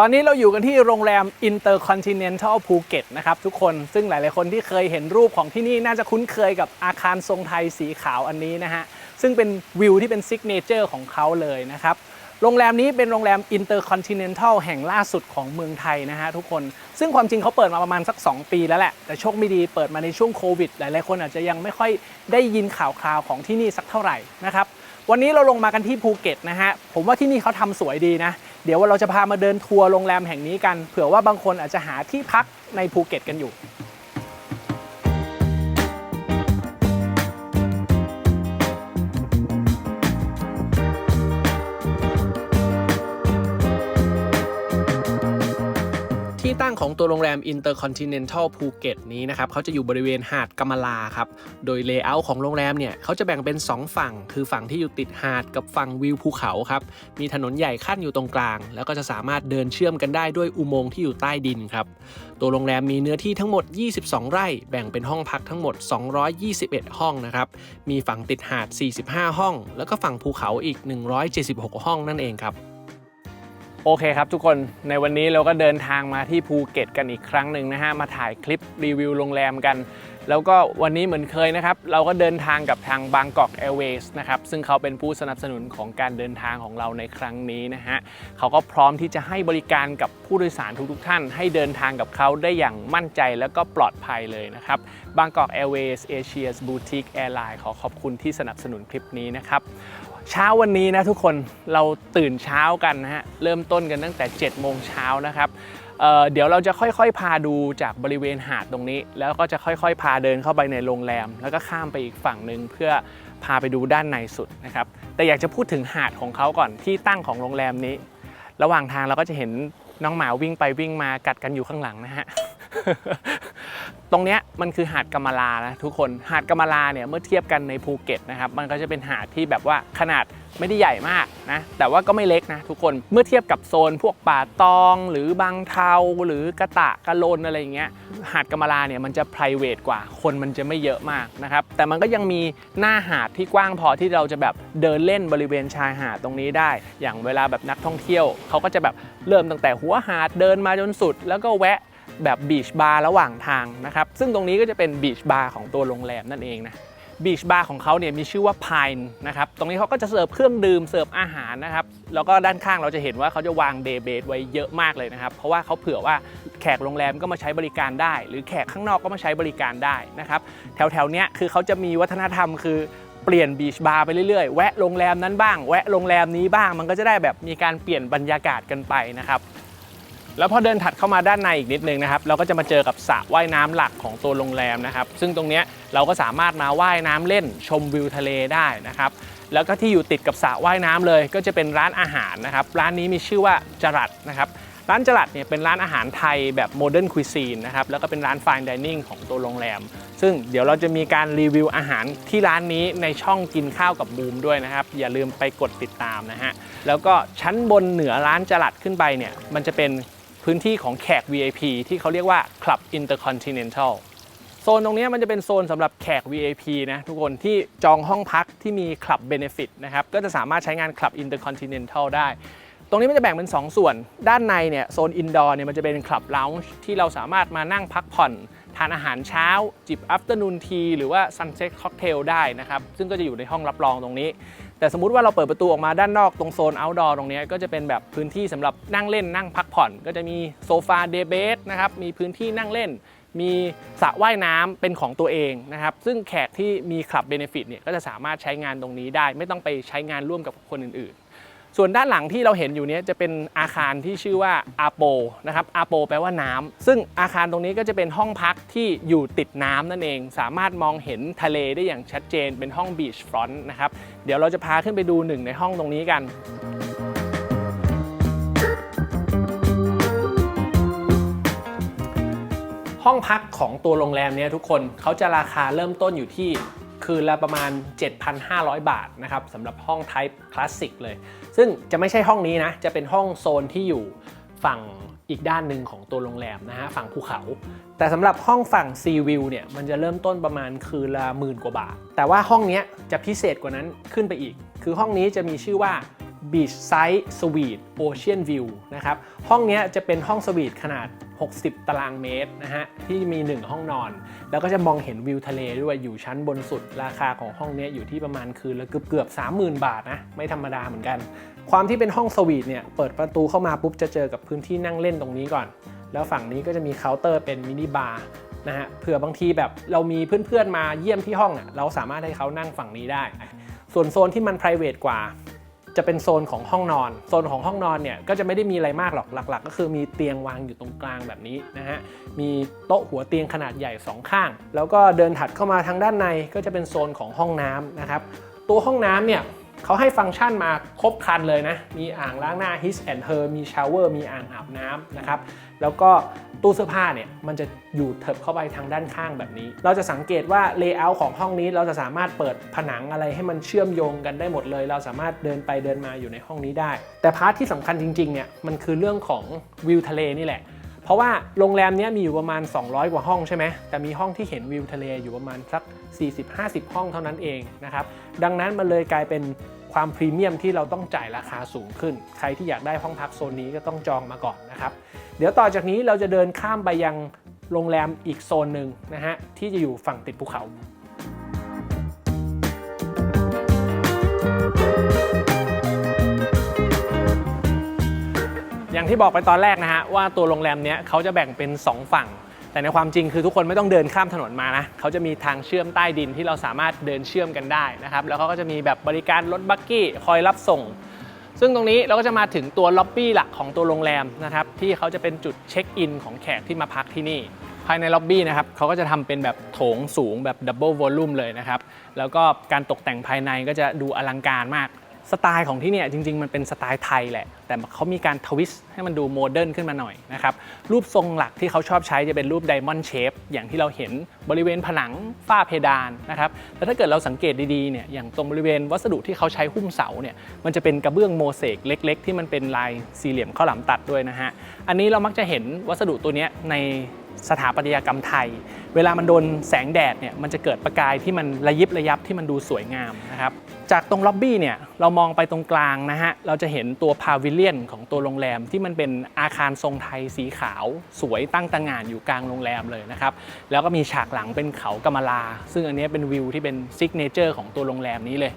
ตอนนี้เราอยู่กันที่โรงแรม Intercontinental ภูเก็ตนะครับทุกคนซึ่งหลาย ๆ คนที่เคยเห็นรูปของที่นี่น่าจะคุ้นเคยกับอาคารทรงไทยสีขาวอันนี้นะฮะ ซึ่งเป็นวิวที่เป็นซิกเนเจอร์ของเขาเลยนะครับ โรงแรมนี้เป็นโรงแรม Intercontinental แห่งล่าสุดของเมืองไทยนะฮะทุกคน ซึ่งความจริงเขาเปิดมาประมาณสัก 2 ปีแล้วแหละ แต่โชคไม่ดีเปิดมาในช่วงโควิด หลาย ๆ คนอาจจะยังไม่ค่อยได้ยินข่าวคราวของที่นี่สักเท่าไหร่นะครับวันนี้เราลงมากันที่ภูเก็ตนะฮะ ผมว่าที่นี่เขาทำสวยดีนะ เดี๋ยวเราจะพามาเดินทัวร์โรงแรมแห่งนี้กัน เผื่อว่าบางคนอาจจะหาที่พักในภูเก็ตกันอยู่ ที่ตั้งของตัวโรงแรม Intercontinental ภูเก็ตนี้นะครับเขาจะอยู่บริเวณหาดกำมะลาครับ โดยเลเยอร์ของโรงแรมเนี่ยเขาจะแบ่งเป็น 2 ฝั่ง คือฝั่งที่อยู่ติดหาดกับฝั่งวิวภูเขาครับ มีถนนใหญ่ขั้นอยู่ตรงกลาง แล้วก็จะสามารถเดินเชื่อมกันได้ด้วยอุโมงค์ที่อยู่ใต้ดินครับ ตัวโรงแรมมีเนื้อที่ทั้งหมด 22 ไร่ แบ่งเป็นห้องพักทั้งหมด 221 ห้องนะครับ มีฝั่งติดหาด 45 ห้อง แล้วก็ฝั่งภูเขาอีก 176 ห้องนั่นเองครับ โอเคครับทุกคนในวันนี้เราก็เดินทางมาที่ภูเก็ตกันอีกครั้งหนึ่งนะฮะมาถ่ายคลิปรีวิวโรงแรมกัน แล้วก็วันนี้เหมือนเคยนะครับ เราก็เดินทางกับทางบางกอกแอร์เวย์สนะครับ ซึ่งเขาเป็นผู้สนับสนุนของการเดินทางของเราในครั้งนี้นะฮะเขาก็พร้อมที่จะให้บริการกับผู้โดยสารทุกๆท่าน ให้เดินทางกับเขาได้อย่างมั่นใจแล้วก็ปลอดภัยเลยนะครับบางกอกแอร์เวย์สเอเชียสบูติกแอร์ไลน์ขอขอบคุณที่สนับสนุนคลิปนี้นะครับเช้าวันนี้นะทุกคนเราตื่นเช้ากันนะฮะเริ่มต้นกันตั้งแต่7โมงเช้านะครับ เเดี๋ยวเราจะค่อยๆ พาดูจากบริเวณหาดตรงนี้ แล้วก็จะค่อยๆ พาเดินเข้าไปในโรงแรม แล้วก็ข้ามไปอีกฝั่งหนึ่งเพื่อพาไปดูด้านในสุดนะครับแต่อยากจะพูดถึงหาดของเขาก่อนที่ตั้งของโรงแรมนี้ ระหว่างทางเราก็จะเห็นน้องหมาวิ่งไปวิ่งมากัดกันอยู่ข้างหลังนะฮะตรงนี้มันคือหาดกำมะลานะทุกคนหาดกำมะลาเนี่ยเมื่อเทียบกันในภูเก็ตนะครับมันก็จะเป็นหาดที่แบบว่าขนาด ไม่ได้ใหญ่มากนะแต่ว่าก็ไม่เล็กนะทุกคนเมื่อเทียบกับโซนพวกป่าตองหรือบางเทาหรือกระตะกะโลนอะไรอย่างเงี้ยหาดกำมะลาเนี่ยมันจะ p r i v a t กว่าคนมันจะไม่เยอะมากนะครับแต่มันก็ยังมีหน้าหาดที่กว้างพอที่เราจะแบบเดินเล่นบริเวณชายหาดตรงนี้ได้ อย่างเวลาแบบนักท่องเที่ยวเขาก็จะแบบเริ่มตั้งแต่หัวหาดเดินมาจนสุด แล้วก็แวะแบบบีชบาร์ระหว่างทางนะครับซึ่งตรงนี้ก็จะเป็นบีชบาร์ของตัวโรงแรมนั่นเองนะ บีชบาร์ของเขาเนี่ยมีชื่อว่า Pine นะครับ ตรงนี้เขาก็จะเสิร์ฟเครื่องดื่มเสิร์ฟอาหารนะครับ แล้วก็ด้านข้างเราจะเห็นว่าเขาจะวางเดย์เบสไว้เยอะมากเลยนะครับ เพราะว่าเขาเผื่อว่าแขกโรงแรมก็มาใช้บริการได้ หรือแขกข้างนอกก็มาใช้บริการได้นะครับ แถวๆเนี้ยคือเขาจะมีวัฒนธรรมคือเปลี่ยนบีชบาร์ไปเรื่อยๆ แวะโรงแรมนั้นบ้าง แวะโรงแรมนี้บ้าง มันก็จะได้แบบมีการเปลี่ยนบรรยากาศกันไปนะครับ แล้วพอเดินถัดเข้ามาด้านในอีกนิดนึงนะครับเราก็จะมาเจอกับสระว่ายน้ำหลักของตัวโรงแรมนะครับ ซึ่งตรงนี้เราก็สามารถมาว่ายน้ำเล่นชมวิวทะเลได้นะครับแล้วก็ที่อยู่ติดกับสระว่ายน้ำเลย ก็จะเป็นร้านอาหารนะครับ ร้านนี้มีชื่อว่าจรัดนะครับร้านจรัดเนี่ยเป็นร้านอาหารไทยแบบโมเดิร์นคุยซีนนะครับแล้วก็เป็นร้านฟ i น e ดิเนิ่งของตัวโรงแรม ซึ่งเดี๋ยวเราจะมีการรีวิวอาหารที่ร้านนี้ในช่องกินข้าวกับบูมด้วยนะครับ อย่าลืมไปกดติดตามนะฮะ แล้วก็ชั้นบนเหนือร้านจรัดขึ้นไปเนี่ยมันจะเป็น พื้นที่ของแขก VIP ที่เขาเรียกว่า Club Intercontinental โซนตรงนี้มันจะเป็นโซนสำหรับแขก VIP นะทุกคนที่จองห้องพักที่มี Club Benefit นะครับก็จะสามารถใช้งาน Club Intercontinental ได้ ตรงนี้มันจะแบ่งเป็น 2 ส่วน ด้านในเนี่ยโซนอินดอร์เนี่ยมันจะเป็นคลับ l o u n g e ที่เราสามารถมานั่งพักผ่อนทานอาหารเช้า จิบ afternoon tea หรือว่า sunset cocktail ได้นะครับ ซึ่งก็จะอยู่ในห้องรับรองตรงนี้ แต่สมมติว่าเราเปิดประตูออกมาด้านนอกตรงโซน outdoor ตรงนี้ก็จะเป็นแบบพื้นที่สำหรับนั่งเล่นนั่งพักผ่อน ก็จะมีโซฟาเดเบสนะครับมีพื้นที่นั่งเล่น มีสระว่ายน้ำเป็นของตัวเองนะครับซึ่งแขกที่มีคลับเบเนฟิตเนี่ยก็จะสามารถใช้งานตรงนี้ได้ ไม่ต้องไปใช้งานร่วมกับคนอื่นๆ ส่วนด้านหลังที่เราเห็นอยู่นี้จะเป็นอาคารที่ชื่อว่าอาโปนะครับอาโปแปลว่าน้ำซึ่งอาคารตรงนี้ก็จะเป็นห้องพักที่อยู่ติดน้ำนั่นเอง สามารถมองเห็นทะเลได้อย่างชัดเจนเป็นห้องบีชฟรอนต์นะครับเดี๋ยวเราจะพาขึ้นไปดูหนึ่งในห้องตรงนี้กันห้องพักของตัวโรงแรมเนี้ยทุกคนเขาจะราคาเริ่มต้นอยู่ที่ คืนละประมาณ 7,500 บาทนะครับสำหรับห้อง Type Classic เลย ซึ่งจะไม่ใช่ห้องนี้นะ จะเป็นห้องโซนที่อยู่ฝั่งอีกด้านหนึ่งของตัวโรงแรมนะฮะฝั่งภูเขา แต่สำหรับห้องฝั่ง Sea View เนี่ยมันจะเริ่มต้นประมาณคืนละหมื่นกว่าบาท แต่ว่าห้องนี้จะพิเศษกว่านั้นขึ้นไปอีก คือห้องนี้จะมีชื่อว่า Beach Side Suite Ocean View นะครับห้องนี้จะเป็นห้องสวีทขนาด 60 ตารางเมตรนะฮะที่มี 1 ห้องนอน แล้วก็จะมองเห็นวิวทะเลด้วยอยู่ชั้นบนสุด ราคาของห้องเนี้ยอยู่ที่ประมาณคืนละเกือบเกือบ30,000 บาทนะไม่ธรรมดาเหมือนกัน ความที่เป็นห้องสวีทเนี่ยเปิดประตูเข้ามาปุ๊บจะเจอกับพื้นที่นั่งเล่นตรงนี้ก่อน แล้วฝั่งนี้ก็จะมีเคาน์เตอร์เป็นมินิบาร์นะฮะเผื่อบางทีแบบเรามีเพื่อนๆมาเยี่ยมที่ห้องอะเราสามารถให้เขานั่งฝั่งนี้ได้ ส่วนโซนที่มัน p r i v a t กว่า จะเป็นโซนของห้องนอน โซนของห้องนอนเนี่ยก็จะไม่ได้มีอะไรมากหรอกหลัก ๆ ก็คือมีเตียงวางอยู่ตรงกลางแบบนี้นะฮะมีโต๊ะหัวเตียงขนาดใหญ่สองข้าง แล้วก็เดินถัดเข้ามาทางด้านในก็จะเป็นโซนของห้องน้ำนะครับตัวห้องน้ำเนี่ยเขาให้ฟังก์ชันมาครบครันเลยนะ มีอ่างล้างหน้า his and her มีชาวเวอร์ มีอ่างอาบน้ำนะครับ แล้วก็ตู้เสื้อผ้าเนี่ยมันจะอยู่เถิบเข้าไปทางด้านข้างแบบนี้ เราจะสังเกตว่าเลเยอร์ของห้องนี้เราจะสามารถเปิดผนังอะไรให้มันเชื่อมโยงกันได้หมดเลย เราสามารถเดินไปเดินมาอยู่ในห้องนี้ได้ แต่พาร์ทที่สำคัญจริงๆเนี่ยมันคือเรื่องของวิวทะเลนี่แหละ เพราะว่าโรงแรมนี้มีอยู่ประมาณ 200 กว่าห้องใช่ไหมแต่มีห้องที่เห็นวิวทะเลอยู่ประมาณสัก 40-50 ห้องเท่านั้นเองนะครับดังนั้นมันเลยกลายเป็น ความพรีเมียมที่เราต้องจ่ายราคาสูงขึ้น ใครที่อยากได้ห้องพักโซนนี้ก็ต้องจองมาก่อนนะครับ เดี๋ยวต่อจากนี้เราจะเดินข้ามไปยังโรงแรมอีกโซนหนึ่งนะฮะที่จะอยู่ฝั่งติดภูเขาอย่างที่บอกไปตอนแรกนะฮะว่าตัวโรงแรมเนี้ยเขาจะแบ่งเป็น 2 ฝั่ง แต่ในความจริงคือทุกคนไม่ต้องเดินข้ามถนนมานะเขาจะมีทางเชื่อมใต้ดินที่เราสามารถเดินเชื่อมกันได้นะครับ แล้วเขาก็จะมีแบบบริการรถบักกี้คอยรับส่ง ซึ่งตรงนี้เราก็จะมาถึงตัวล็อบบี้หลักของตัวโรงแรมนะครับที่เขาจะเป็นจุดเช็คอินของแขกที่มาพักที่นี่ภายในล็อบบี้นะครับเขาก็จะทำเป็นแบบโถงสูงแบบดับเบิลวอลลุ่มเลยนะครับ แล้วก็การตกแต่งภายในก็จะดูอลังการมาก สไตล์ของที่เนี่ยจริง ๆ มันเป็นสไตล์ไทยแหละ แต่เขามีการทวิสต์ให้มันดูโมเดิร์นขึ้นมาหน่อยนะครับ รูปทรงหลักที่เขาชอบใช้จะเป็นรูปไดมอนด์เชฟอย่างที่เราเห็นบริเวณผนังฝ้าเพดานนะครับแต่ถ้าเกิดเราสังเกตดีๆเนี่ยอย่างตรงบริเวณวัสดุที่เขาใช้หุ้มเสาเนี่ยมันจะเป็นกระเบื้องโมเสกเล็ก ๆ ที่มันเป็นลายสี่เหลี่ยมข้าวหลามตัดด้วยนะฮะอันนี้เรามักจะเห็นวัสดุตัวเนี้ยในสถาปัตยกรรมไทย เวลามันโดนแสงแดดเนี่ยมันจะเกิดประกายที่มันระยิบระยับที่มันดูสวยงามนะครับ จากตรงล็อบบี้เนี่ยเรามองไปตรงกลางนะฮะ เราจะเห็นตัวพาวิเลียนของตัวโรงแรมที่มันเป็นอาคารทรงไทยสีขาว สวยตั้งตางานอยู่กลางโรงแรมเลยนะครับ แล้วก็มีฉากหลังเป็นเขากำมะลา ซึ่งอันนี้เป็นวิวที่เป็นซิกเนเจอร์ของตัวโรงแรมนี้เลย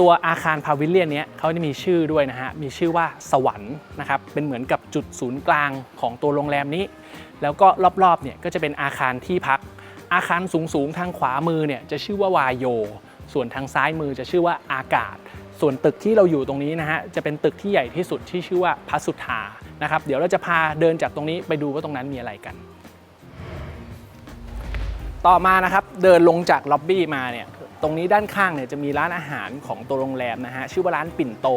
ตัวอาคารพาวิเลียนเนี้ยเขาจะมีชื่อด้วยนะฮะ มีชื่อว่าสวรรค์นะครับ เป็นเหมือนกับจุดศูนย์กลางของตัวโรงแรมนี้ แล้วก็รอบๆเนี่ยก็จะเป็นอาคารที่พัก อาคารสูงๆทางขวามือเนี่ยจะชื่อว่าวายโย ส่วนทางซ้ายมือจะชื่อว่าอากาศ ส่วนตึกที่เราอยู่ตรงนี้นะฮะจะเป็นตึกที่ใหญ่ที่สุดที่ชื่อว่าพัสุธานะครับเดี๋ยวเราจะพาเดินจากตรงนี้ไปดูว่าตรงนั้นมีอะไรกัน ต่อมานะครับเดินลงจากล็อบบี้มาเนี่ยตรงนี้ด้านข้างเนี่ยจะมีร้านอาหารของตัวโรงแรมนะฮะชื่อว่าร้านปิ่นโต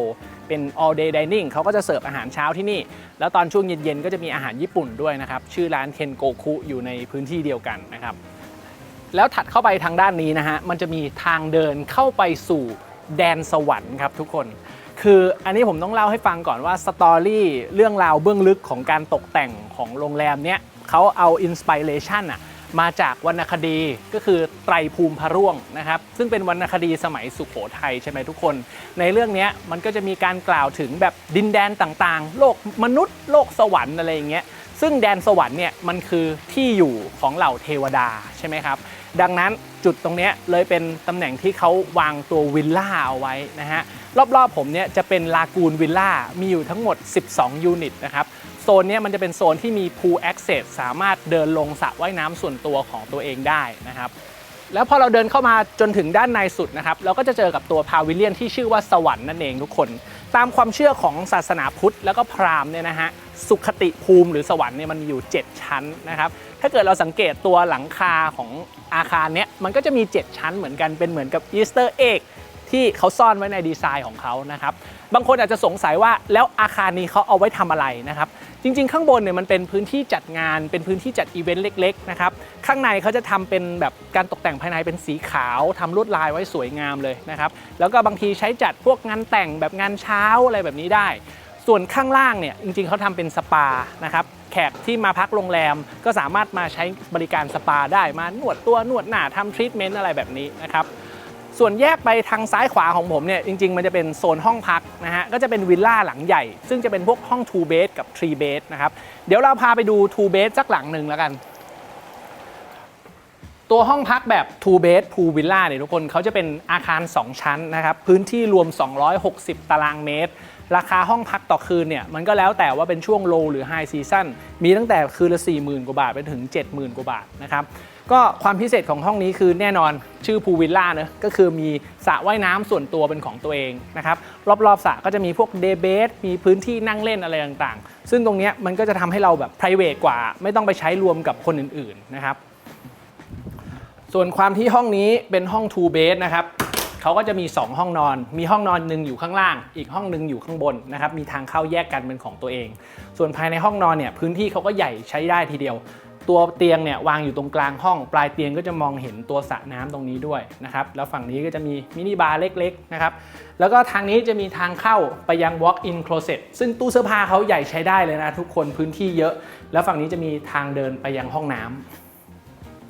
เป็น all day dining เขาก็จะเสิร์ฟอาหารเช้าที่นี่ แล้วตอนช่วงเย็นๆก็จะมีอาหารญี่ปุ่นด้วยนะครับชื่อร้านเคนโกคุอยู่ในพื้นที่เดียวกันนะครับ แล้วถัดเข้าไปทางด้านนี้นะฮะ มันจะมีทางเดินเข้าไปสู่แดนสวรรค์ครับทุกคน คืออันนี้ผมต้องเล่าให้ฟังก่อนว่าสตอรี่เรื่องราวเบื้องลึกของการตกแต่งของโรงแรมเนี้ยเขาเอาอินสปิเรชันอะมาจากวรรณคดีก็คือไตรภูมิพระร่วงนะครับ ซึ่งเป็นวรรณคดีสมัยสุขโขทัยใช่ไหมทุกคน ในเรื่องนี้มันก็จะมีการกล่าวถึงแบบดินแดนต่างๆ โลกมนุษย์ โลกสวรรค์อะไรอย่างเงี้ยซึ่งแดนสวรรค์เนี่ยมันคือที่อยู่ของเหล่าเทวดาใช่ไหมครับ ดังนั้นจุดตรงนี้เลยเป็นตำแหน่งที่เขาวางตัววิลล่าเอาไว้นะฮะรอบๆผมเนี่ยจะเป็นลากูนวิลล่ามีอยู่ทั้งหมด 12 ยูนิตนะครับโซนนี้มันจะเป็นโซนที่มี pool access สามารถเดินลงสระว่ายน้ำส่วนตัวของตัวเองได้นะครับแล้วพอเราเดินเข้ามาจนถึงด้านในสุดนะครับเราก็จะเจอกับตัวพาวิเลียนที่ชื่อว่าสวรรค์นั่นเองทุกคน ตามความเชื่อของศาสนาพุทธแล้วก็พราหมณ์เนี่ยนะฮะสุขติภูมิหรือสวรรค์เนี่ยมันมีอยู่ 7 ชั้นนะครับ ถ้าเกิดเราสังเกตตัวหลังคาของอาคารเนี้ยมันก็จะมี 7 ชั้นเหมือนกันเป็นเหมือนกับอีสเตอร์เอ็กที่เขาซ่อนไว้ในดีไซน์ของเขานะครับ บางคนอาจจะสงสัยว่าแล้วอาคารนี้เขาเอาไว้ทำอะไรนะครับ จริง ๆ ข้างบนเนี่ยมันเป็นพื้นที่จัดงาน เป็นพื้นที่จัดอีเวนต์เล็กๆนะครับ ข้างในเขาจะทำเป็นแบบการตกแต่งภายในเป็นสีขาวทำลวดลายไว้สวยงามเลยนะครับ แล้วก็บางทีใช้จัดพวกงานแต่งแบบงานเช้าอะไรแบบนี้ได้ ส่วนข้างล่างเนี่ยจริงๆเขาทำเป็นสปานะครับแขกที่มาพักโรงแรมก็สามารถมาใช้บริการสปาได้มานวดตัวนวดหน้าทำทรีทเมนต์อะไรแบบนี้นะครับส่วนแยกไปทางซ้ายขวาของผมเนี่ยจริงๆ มันจะเป็นโซนห้องพักนะฮะก็จะเป็นวิลล่าหลังใหญ่ ซึ่งจะเป็นพวกห้อง 2 bed กับ 3 bed นะครับเดี๋ยวเราพาไปดู 2 bed สักหลังหนึ่งแล้วกัน ตัวห้องพักแบบ 2 bed pool villa เนี่ยทุกคนเขาจะเป็นอาคาร 2 ชั้นนะครับพื้นที่รวม 260 ตารางเมตร ราคาห้องพักต่อคืนเนี่ยมันก็แล้วแต่ว่าเป็นช่วง low หรือ high season มีตั้งแต่คืนละ 40,000 กว่าบาทไปถึง 70,000 กว่าบาทนะครับก็ความพิเศษของห้องนี้คือแน่นอนชื่อ pool villa เนอะก็คือมีสระว่ายน้ำส่วนตัวเป็นของตัวเองนะครับรอบๆสระก็จะมีพวก day bed มีพื้นที่นั่งเล่นอะไรต่างๆ ซึ่งตรงเนี้ยมันก็จะทำให้เราแบบ private กว่า ไม่ต้องไปใช้รวมกับคนอื่นๆนะครับ ส่วนความที่ห้องนี้เป็นห้อง two bed นะครับ เขาก็จะมี 2 ห้องนอน มีห้องนอนหนึ่งอยู่ข้างล่าง อีกห้องหนึ่งอยู่ข้างบนนะครับมีทางเข้าแยกกันเป็นของตัวเอง ส่วนภายในห้องนอนเนี่ยพื้นที่เขาก็ใหญ่ใช้ได้ทีเดียว ตัวเตียงเนี่ยวางอยู่ตรงกลางห้อง ปลายเตียงก็จะมองเห็นตัวสระน้ำตรงนี้ด้วยนะครับแล้วฝั่งนี้ก็จะมีมินิบาร์เล็กๆนะครับแล้วก็ทางนี้จะมีทางเข้าไปยัง walk-in closet ซึ่งตู้เสื้อผ้าเขาใหญ่ใช้ได้เลยนะทุกคนพื้นที่เยอะ แล้วฝั่งนี้จะมีทางเดินไปยังห้องน้ำ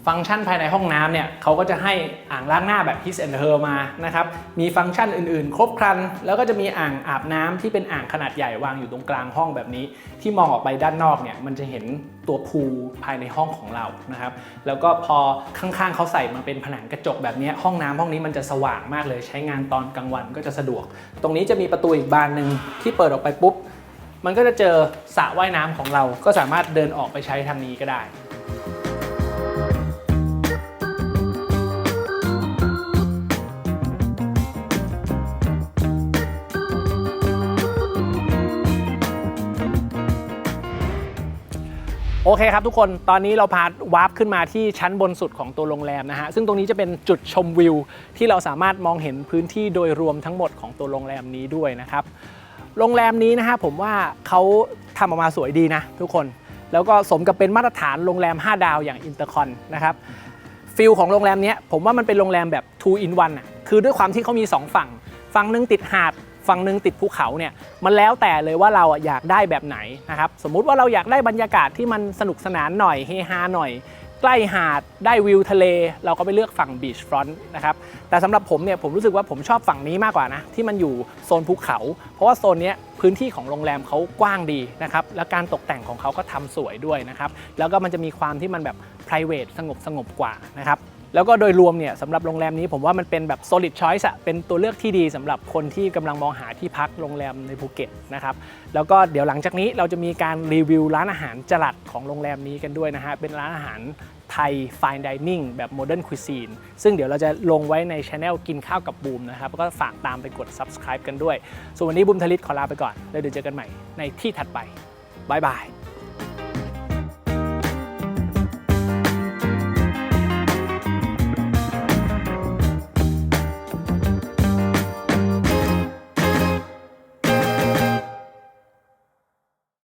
ฟังก์ชันภายในห้องน้ำเนี่ยเขาก็จะให้อ่างล้างหน้าแบบ His and Her มานะครับ มีฟังก์ชันอื่นๆ ครบครัน แล้วก็จะมีอ่างอาบน้ำที่เป็นอ่างขนาดใหญ่วางอยู่ตรงกลางห้องแบบนี้ ที่มองออกไปด้านนอกเนี่ยมันจะเห็นตัวพูภายในห้องของเรานะครับ แล้วก็พอข้างๆเขาใส่มาเป็นผนังกระจกแบบนี้ห้องน้ำห้องนี้มันจะสว่างมากเลย ใช้งานตอนกลางวันก็จะสะดวก ตรงนี้จะมีประตูอีกบานหนึ่งที่เปิดออกไปปุ๊บ มันก็จะเจอสระว่ายน้ำของเรา ก็สามารถเดินออกไปใช้ทางนี้ก็ได้ โอเคครับทุกคน ตอนนี้เราพาวาร์ปขึ้นมาที่ชั้นบนสุดของตัวโรงแรมนะฮะ ซึ่งตรงนี้จะเป็นจุดชมวิว ที่เราสามารถมองเห็นพื้นที่โดยรวมทั้งหมดของตัวโรงแรมนี้ด้วยนะครับ โรงแรมนี้นะฮะผมว่าเขาทำออกมาสวยดีนะทุกคน แล้วก็สมกับเป็นมาตรฐานโรงแรม 5 ดาวอย่างอินเตอร์คอนนะครับ ฟิลของโรงแรมเนี้ยผมว่ามันเป็นโรงแรมแบบ2 in 1อะ คือด้วยความที่เขามี 2 ฝั่ง ฝั่งหนึงติดหาด ฝั่งหนึ่งติดภูเขาเนี่ยมันแล้วแต่เลยว่าเราอยากได้แบบไหนนะครับสมมุติว่าเราอยากได้บรรยากาศที่มันสนุกสนานหน่อยเฮฮาหน่อย ใกล้หาดได้วิวทะเล เราก็ไปเลือกฝั่งบีชฟรอนต์นะครับแต่สำหรับผมเนี่ยผมรู้สึกว่าผมชอบฝั่งนี้มากกว่านะที่มันอยู่โซนภูเขา เพราะว่าโซนนี้พื้นที่ของโรงแรมเขากว้างดีนะครับแล้วการตกแต่งของเขาก็ทำสวยด้วยนะครับแล้วก็มันจะมีความที่มันแบบ p r i v a t สงบสงบกว่านะครับ แล้วก็โดยรวมเนี่ยสำหรับโรงแรมนี้ผมว่ามันเป็นแบบ solid choice อะเป็นตัวเลือกที่ดีสำหรับคนที่กำลังมองหาที่พักโรงแรมในภูเก็ตนะครับแล้วก็เดี๋ยวหลังจากนี้เราจะมีการรีวิวร้านอาหารจรัสของโรงแรมนี้กันด้วยนะฮะเป็นร้านอาหารไทย fine dining แบบ modern cuisine ซึ่งเดี๋ยวเราจะลงไว้ในช anel กินข้าวกับบูมนะครับแล้วก็ฝากตามไปกด subscribe กันด้วย ส่วนวันนี้บูมทลิตขอลาไปก่อน แล้วเดี๋ยวเจอกันใหม่ในที่ถัดไปบายบาย